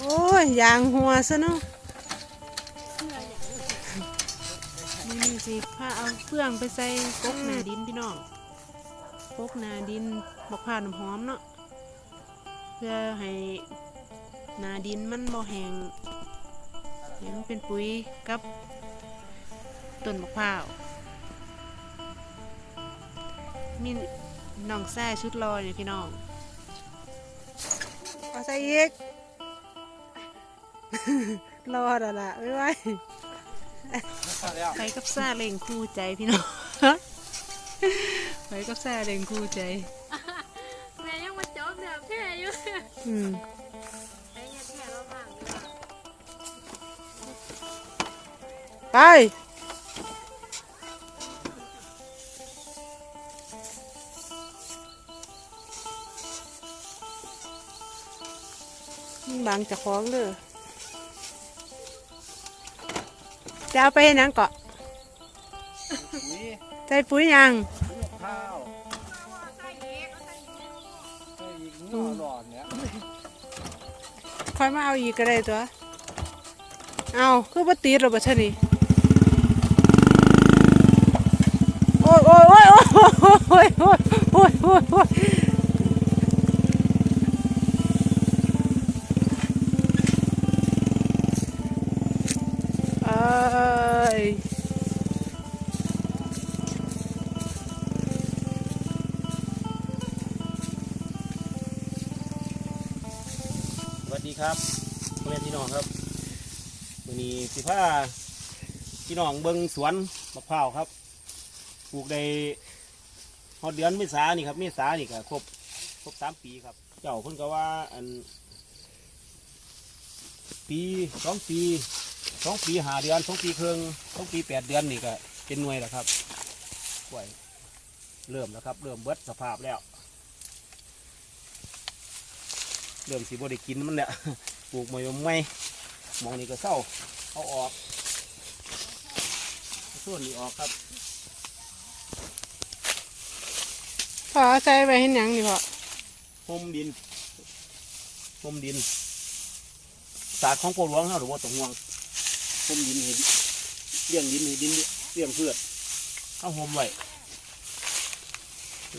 โอ้ยยางหัวซะเนาะนี่สิพาเอาเฟืองไปใส่กกหนาดินพี่น้องกกหนาดินบอกผ่านหอมเนาะเพื่อให้หนาดินมันบ่แห้งให้มันเป็นปุ๋ยกับ ต้นมะพร้าวมีน้องแซ่ชุดลอยเนี่ยพี่น้องเอาใส่อีกรอดอะล่ะไม่ไหวไปกับซาเล่งคู่ใจพี่น้องไปกับซาเล่งคู่ใจแม่ยังมาจบแบบแท้อยู่อืมไอ้เนี่ยแท้เราบ้างดีกว่าไป บางจะคล้องเลยจะเอาไปให้หนังเกาะนี่ใส่ปุ๋ยยังข้าวใส่อีกนี่หลอดเนี่ยค่อยมาเอาอีกก็ได้ตัว เอาคือปตีดหรอปะชะนี่โอ้ยโอ้ยโอ้ยโอ้ยโอ้ยโอ้ยโอ้ย สิพาพี่น้องเบิงสวนมะพร้าวครับปลูกในฮอดเดือนเมษานี่ครับเมษานี่ก็ครบครบสามปีครับ เจ้าเพิ่นก็ว่าอัน ปีสองปีสองปีหาเดือนสองปีครึ่งสองปีแปดเดือนนี่ก็เป็นหน่วยแล้วครับกล้วยเริ่มแล้วครับ เริ่มเบิดสภาพแล้วเริ่มสีบได้กินมันแหละปลูกไม่ไม่มองนี่ก็เศร้า เอาออกเอาส่วนนี้ออกครับพอเอาใส่ไปให้หนังนี่พอพรมดินพรมดิน ศาสตร์ของปหลวงเขาหรือว่าตงห่วงพรมดินเห็นเลี้ยงดินเห็นดินเลี้ยงเพื่อเอาหอมไว้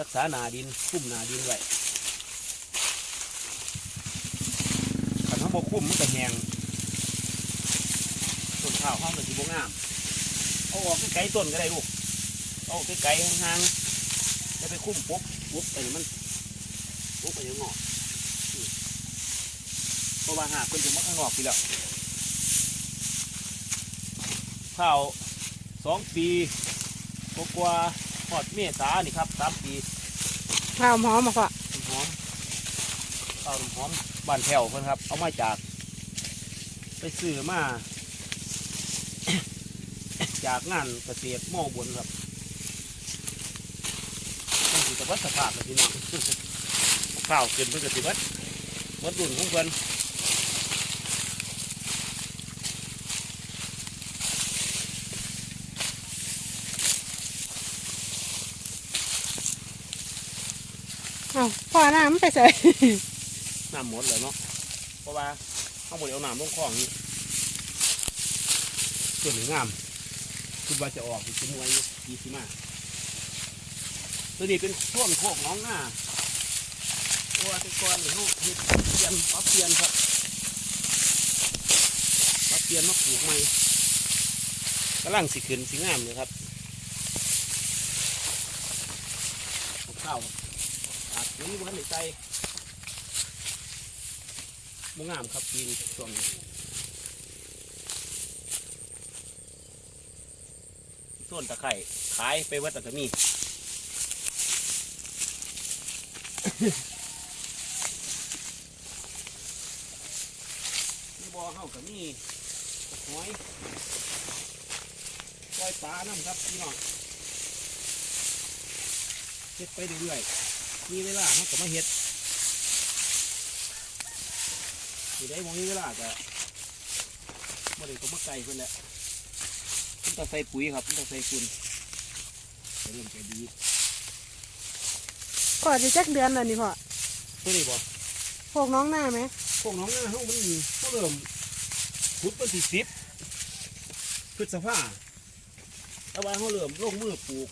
รักษาหนาดินคุ้มหนาดินไว้ถ้าเขาบกคุ้มมันก็แห้ง ต้นข้าวห้องก็สิบงาม เอาออกไกลๆต้นก็ได้ลูก เอาออกไกลๆห่างๆจะไปคุ้มปุ๊บปุ๊บไอ้นี่มันปุ๊บไปยังงอกอืมเพราะว่าหากคนจะมาข้างนอกไปแล้วข้าวสองปีกกว่าๆหอดเมษานี่ครับสามปีข้าวหอมมาพอน้ำหอมข้าวน้ำหอมบ้านแถวเพิ่นครับ เอามาจาก ไปซื้อมา จากงานเกษตรหม้อบนครับต้องถือกับวัดสภาพเลยพี่น้องข้าวขึ้นเพื่อกสิวัดวัดรุ่นของเพิ่นเอาพ่อน้ำมันไปใส่น้ำหมดเลยเนาะเพราะว่าข้างบนเอาน้ำลงคลองนี่ส่วนหนึ่งงาม คือว่าจะออกสิมวยดีสิมาตัวนี้เป็นช่วงโคกน้องหน้าตัวตะกอนนี่เขาเฮ็ดเปลี่ยนปรับเปลี่ยนครับปรับเปลี่ยนมาปลูกใหม่กำลังสิขึ้นสิงามเลยครับข้าวอาจจะมีวันในใจบ่งามครับปีนช่วงนี้ ต้นตะไคร่ขายไปวัดตะกมีนี่บ่อเฮากับมีหอยปล่อยปลาน้ำครับพี่น้องเฮ็ดไปเรื่อยๆมีเวลาเฮาก็มาเฮ็ดอยู่ได้มองนี้เวลาก็บ่ได้ก็มาไกลเพิ่นแหละ ต้องใส่ปุ๋ยครับต้องใส่คุณเริ่มจะดีก่อนจะจักเดือนแล้วนี่พ่อตัวนี้บ่พวกน้องหน้าไหมพวกน้องหน้าเขามันเขาเริ่มขุดเป็นสิสิบพฤษภาแต่ว่าเขาเริ่มลงมือปลูก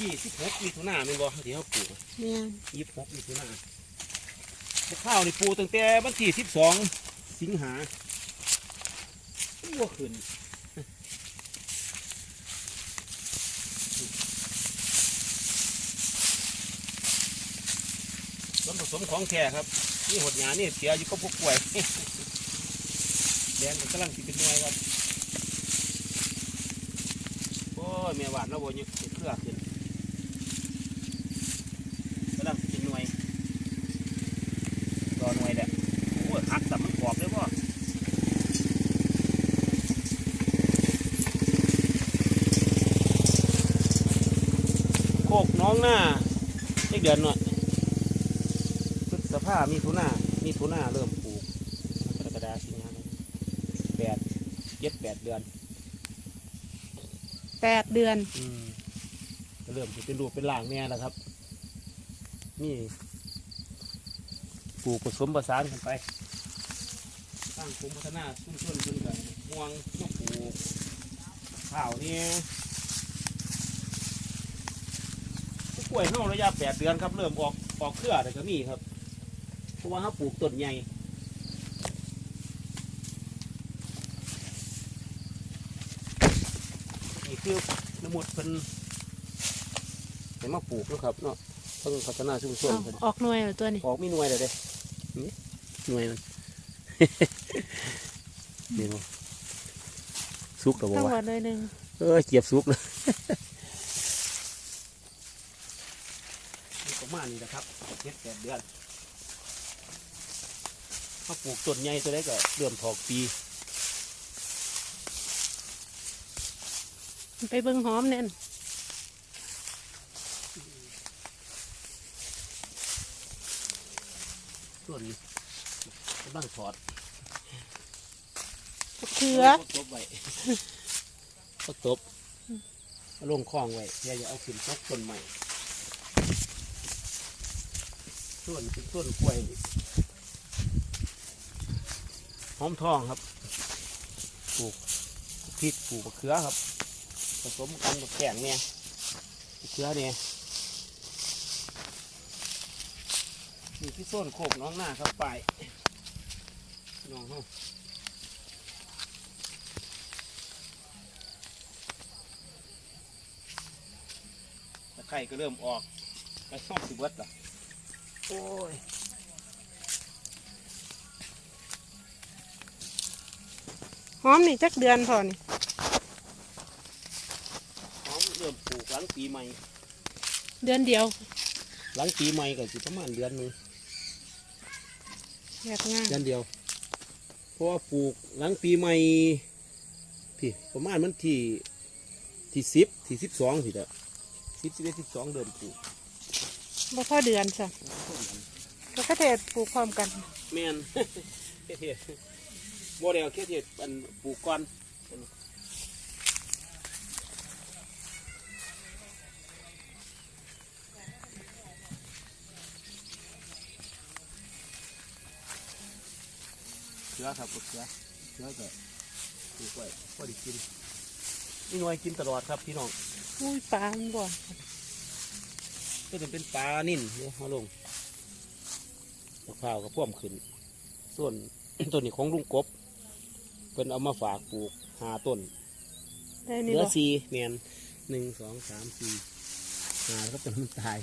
ยี่สิบหกมิถุนาเป็นบ่ที่เขาปลูกเนี่ยยี่สิบหกมิถุนาข้าวนี่ปลูกตั้งแต่วันที่สิบสองสิงหาวัวขึ้น ส่วน ผสมของแท้ครับนี่หดหยานี่เสียอยู่กับพวกกล้วยแดงก็กำลังสิเป็นหน่วยครับโอ้ยแม่หวานแล้วบ่เยเครือขึ้นกำลังสินหน่วยรอหน่วยแหละโอ้ยหักแต่มันกรอบเลยพ่อโคกน้องหน้าเจ็กเดือนหน่อย พฤษภามีทุนามีทุนาเริ่มปลูกกรกฎาสิงหาแปดเจ็ดแปดเดือนแปดเดือนอืมก็เริ่มจะเป็นรูปเป็นร่างแม่แล้วครับ นี่ปลูกผสมผสานกันไปสร้างกลุ่มพัฒนาชุมชนเพิ่นกันม่วงมะปลูกข้าวนี่กล้วยเฮาระยะแปดเดือนครับ เริ่มออกออกเครือแต่ก็มีครับเพ ราะว่าเขาปลูกต้นใหญ่นี่คือน้ำมดเพิ่นเห็นมาปลูกนะครับเนาะเพิ่งพัฒนาชุมชนเอาเพิ่นออกหน่วยเหรอตัวนี้ออกมีหน่วยเลยเด้นี่หน่วยมัน นี่เนาะสุกหรือทั้งหมวะดเลยหนึ่งเออเจียบสุกเลยนี่ประมาณนี้นะครับเจ็ดแปดเดือน เขาปลูกต้นใหญ่ตัวได้ก็เริ่มถอกปีไปเบิ่งหอมเนี่ยส่วนนี้กำลังถอดเขือตบไว้ก็ตบเอาลงคลองไว้อย่าอย่าเอาขึ้นตกต้นใหม่ส่วนเป็นต้นกล้วยนี่ หอมทองครับปลูกพริกปลูกมะเขือครับ ผสมกันกับแกงเนี่ยมะเขือเนี่ยนี่ที่ส้นโคกน้องหน้าครับไปน้องเฮาตะไคร่ก็เริ่มออกไปซ่อมสิเบิดละโอ้ย หอมนี่จักเดือนพอนี่หอมเริ่มปลูกหลังปีใหม่ เดือนเดียว หลังปีใหม่ก็สิประมาณเดือนหนึงแบบง่ายเดือนเดียว เพราะว่าปลูกหลังปีใหม่พี่ประมาณมันที่ที่สิบที่สิบสองสิเด้อสิบสิบเอ็ดสิบสองเริ่มปลูกบ่พอเดือนจ้ะแล้วก็เทศปลูกพร้อมกัน แมนเฮ็ด โมเดลแค่เฮ็ดอันปลูกก่อนเชื้อครับปลูกเชื้อเชื้อก็ปลูกไว้พอดีกินนี่หน่วยกินตลอดครับพี่น้องอุ้ยปลามันบ่ก็จะเป็นปลานิ่นเดี๋ยวเอาลงมะพร้าวก็พ่วมขึ้น ส่วนต้นนี้ของลุงกบ เป็นเอามาฝากปลูกหาต้นได้เหนี่ลือบ่สี่เมียนหนึ่งสองสามสี่หาแล้วก็ต้นมันตาย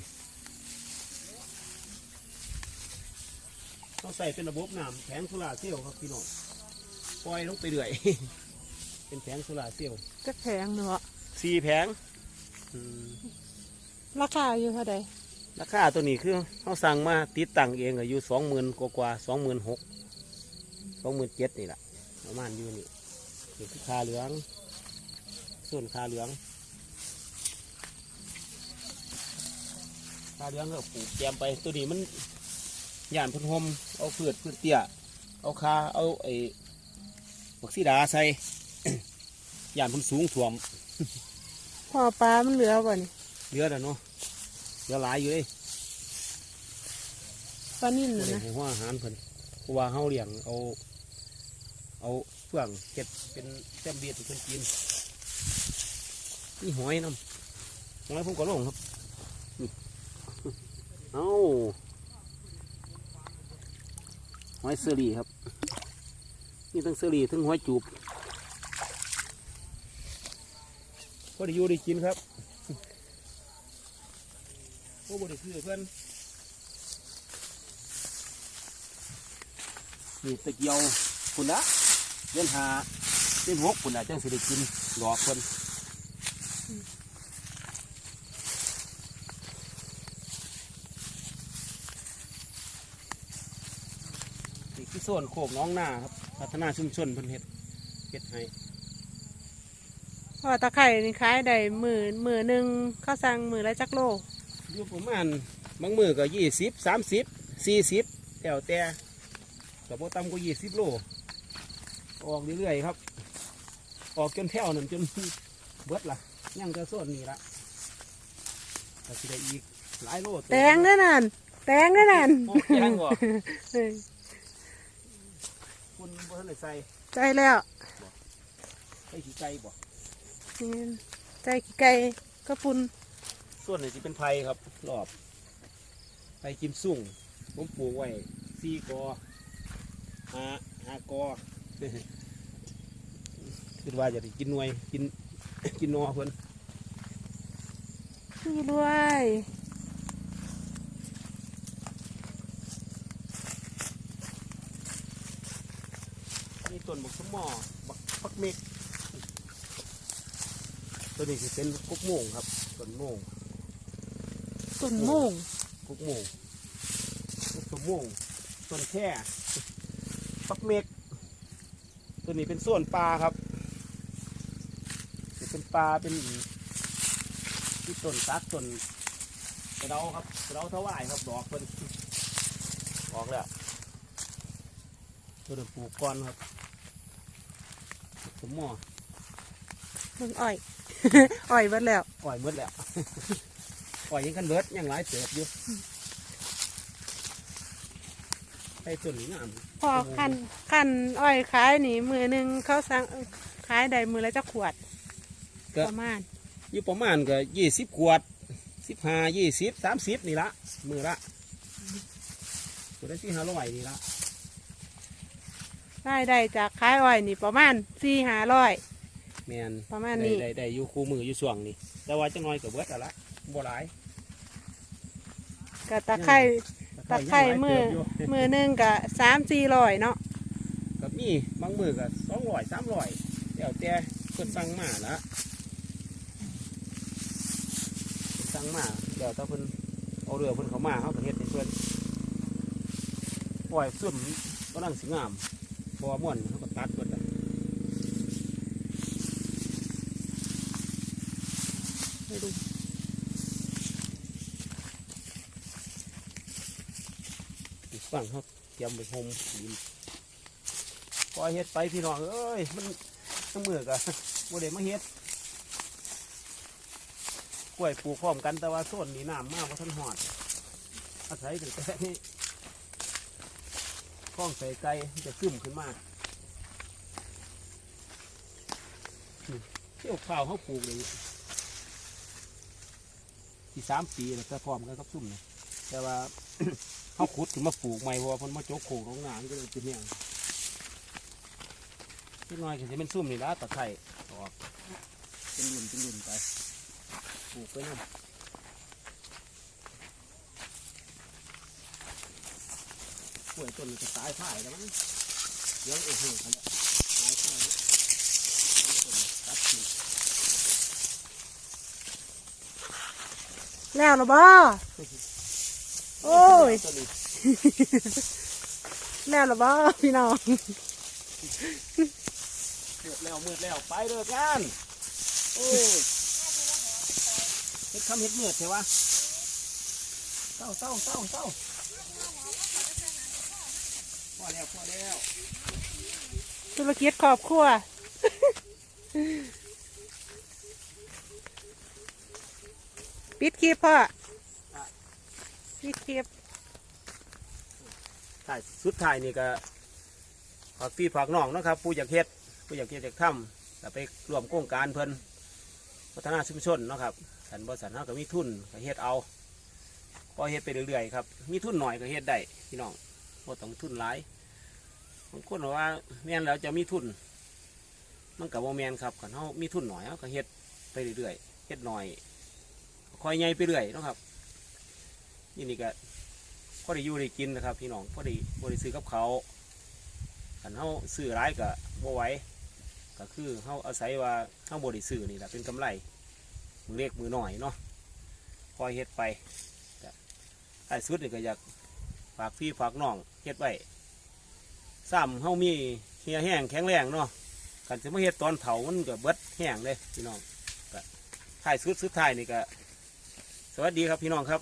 ต้องใส่เป็นระบบน้ำแผงโซลาร์เซลล์ครับพี่น้องปล่อยลงไปเรื่อย เป็นแผงโซลาร์เซลล์จักแพงเนาะสี่แผงอืม ราคาอยู่เท่าใดราคาตัวนี้คือเขาสั่งมาติดตั้งเองอายุสองหมื่นกว่าสองหมื่นหกสองหมื่นเจ็ดนี่แหละ ประมาณอยู่นี่นี่คือคาเหลือง ส่วนคาเหลืองคาเหลืองก็ปลูกแจมไปตัวนี้มันย่านเพื้นหมเอาพืชพืชเตี้ยเอาคาเอาไอ้บักซีดาใส่ย่านเพุ่นสูงถ่วมพ่อปลามันเหลือบ่นี่เรือแล้วเนาะเรือหลายอยู่เลยปลานิ่นบ่น่ะได้นะให้หัวอาหารเพิ่นเพราะว่าเฮาเลี้ยงเอา เอาเฟื่องเก็ดเป็นแซมเบียดให้เพิ่นกินนี่หอยน้ำหอยผมก็ลงครับนี่เอาหอยเซอรี่ครับ นี่ทั้งเซอรี่ทั้งหอยจูบก็ได้อยู่ได้กินครับโอ้บ่ได้คือเพื่อนนี่ตะเกียวคุณละ เล่นหาเล่นหกคุณละจังสิได้กินหลอกคนนี่คือส่วนโคกน้องหน้าครับ พัฒนาชุมชนเพิ่นเฮ็ดเฮ็ดให้พ่อตะไคร่นี่ขายได้มือมือหนึ่งเขาสั่งมือละจักโลอยู่ประมาณบางมือก็ยี่สิบสามสิบสี่สิบแล้วแต่ก็บ่ต่ำกว่ายี่สิบโล ออกเรื่อยๆครับ ออกจนแถวนั่นจนเบิดละยังจะส่วนนี้ละก็สิได้อีกหลายโลเติบแตงเด้อนั่นแตงเด้อนั่นโอ้แตงบ่เฮ้ยคุณบ่ทันได้ใส่ใจแล้วใส่ขี้ไก่บ่นี่ใจขี้ไก่ก็ปุ่นส่วนนี้สิเป็นไผ่ครับรอบไผ่กิมสุ่งผมปลูกไว้สี่กอห้าห้ากอ คิดว่าจะได้กินหน่วยกินกินหนอเพิ่นสู้ด้วยมีต้นบักสมอบักพักเมกตัวนี้สิเป็นกุกโมงครับต้นโมงต้นโม่งกุกโมงกุกสมโมงต้นแค่พักเมก ตัวนี้เป็นส่วนปลาครับสิเป็นปลาเป็นที่ต้นตัดต้นกระเดาครับกระเดาถวายครับดอกเพิ่นออกแล้วตัวนี้ปลูกก่อนครับสมอมึงอ้อยอ้อยเบิดแล้ว อ่อยเบิดแล้ว อ่อยยังกันเบิดยังหลายเติบอยู่ ไอ้ต้นนี้งามพอขั้นขั้นอ้อยขายนี่มือหนึ่งเขาสั่งขายได้มือละจักขวดก็ประมาณอยู่ประมาณก็ยี่สิบขวดสิบห้ายี่สิบสามสิบนี่ละมือละตัวได้ที่ห้าร้อยนี่ละได้ได้จากขายอ้อยนี่ประมาณสี่ห้าร้อยแมนประมาณได้นี้ได้ได้อยู่คู่มืออยู่ช่วงนี้แต่ว่าจะน้อยกับเบิดอะละบ่หลายกับตะไคร่ ตะไคร่มือยังหลายเติบอยู่มือหนึ่งกับสามสี่ร้อยเนาะกับมีบางมือก็สองร้อยสามร้อยเดี๋ยวแต่เพิ่นสั่งมาละเพิ่นสั่งมาเดี๋ยวถ้าเพิ่นเอาเรือเพิ่นเขามาเขาก็เฮ็ดให้เพิ่นปล่อยซุ่มก็นั่งสิงามเพอม่วนเขาก็ตัดเพิ่นละให้ดูอีก ฝั่งเขาเตรียมไปโฮมดินปล่อเฮ็ดไปพี่น้องเอ้ยมันทั้งมือกะโมเดมาเฮ็ดกล้วยปลูกพร้อมกันแต่ว่าโซนนี้น้ำมากเพราะท่านหอดอาศัยถึงแต่นี้คล้องใส่ไก่จะขึ้นขึ้นมานี่เที่ยวข้าวเขาปลูกเลยที่สามปีแล้วแต่พร้อมกันกับซุ่มเนะ แต่ว่า เขาขุดถึงมาปลูกใหม่เพราะว่าเพิ่นมาโจกโขงของงานก็เลยเป็นเนี่ยนิดหน่อยก็จะเป็นซุ่มนี่ละตะไคร่ออกเป็นรุ่นเป็นรุ่นไปปลูกไปนั่นกล้วยต้นมันจะตายพ่ายแล้วมั้งเดี๋ยวโอ้โหเขาเนี่ยตายพ่ายแล้วต้นตัดทิ้งแล้วเหรอบ่ โอ้ย แม่หรอบ้าพี่น้องเดือดแล้วมืดแล้วไปเด้อกันโอ้ยเฮ็ดคำเฮ็ดเมือดใช่ปะเต้าเต้าเต้าเต้าพอแล้วพอแล้วธุรกิจคอบครัวปิดคลิปพ่อ ปิดคลิปท้ายสุดท้ายนี่ก็ฝากพี่ฝากน้องเนาะครับ ผู้อยากเฮ็ดผู้อยากเฮ็ดอยากทำแต่ไปรวมโครงการเพิ่นพัฒนาชุมชนเนาะครับสันบริษัทเราก็มีทุนก็เฮ็ดเอาพอเฮ็ดไปเรื่อยๆครับมีทุนหน่อยก็เฮ็ดได้พี่น้องบ่ต้องทุนหลายบางคนบอกว่าแม่นแล้วจะมีทุน มันกับโมแมนครับกันเฮามีทุนหน่อยเราก็เฮ็ดไปเรื่อยๆเฮ็ดหน่อยคอยใหญ่ไปเรื่อยนะครับ นี่นี่ก็พอได้อยู่ได้กินนะครับ พี่น้องพอได้บริซื้อกับเขาขันเฮาซื้อร้ายก็บ่ไหวก็คือเฮาอาศัยว่าเฮาบริซื้อนี่แหละเป็นกำไรมือเล็กมือหน่อยเนาะคอยเฮ็ดไปแต่ท้ายสุดนี่ก็อยากฝากพี่ฝากน้องเฮ็ดไว้ซ้ำเฮามีเฮียแห้งแข็งแรงเนาะกันจะมาเฮ็ดตอนเผามันก็เบิดแห้งเลยพี่น้องก็ท้ายสุดสุดท้ายนี่ก็สวัสดีครับพี่น้องครับ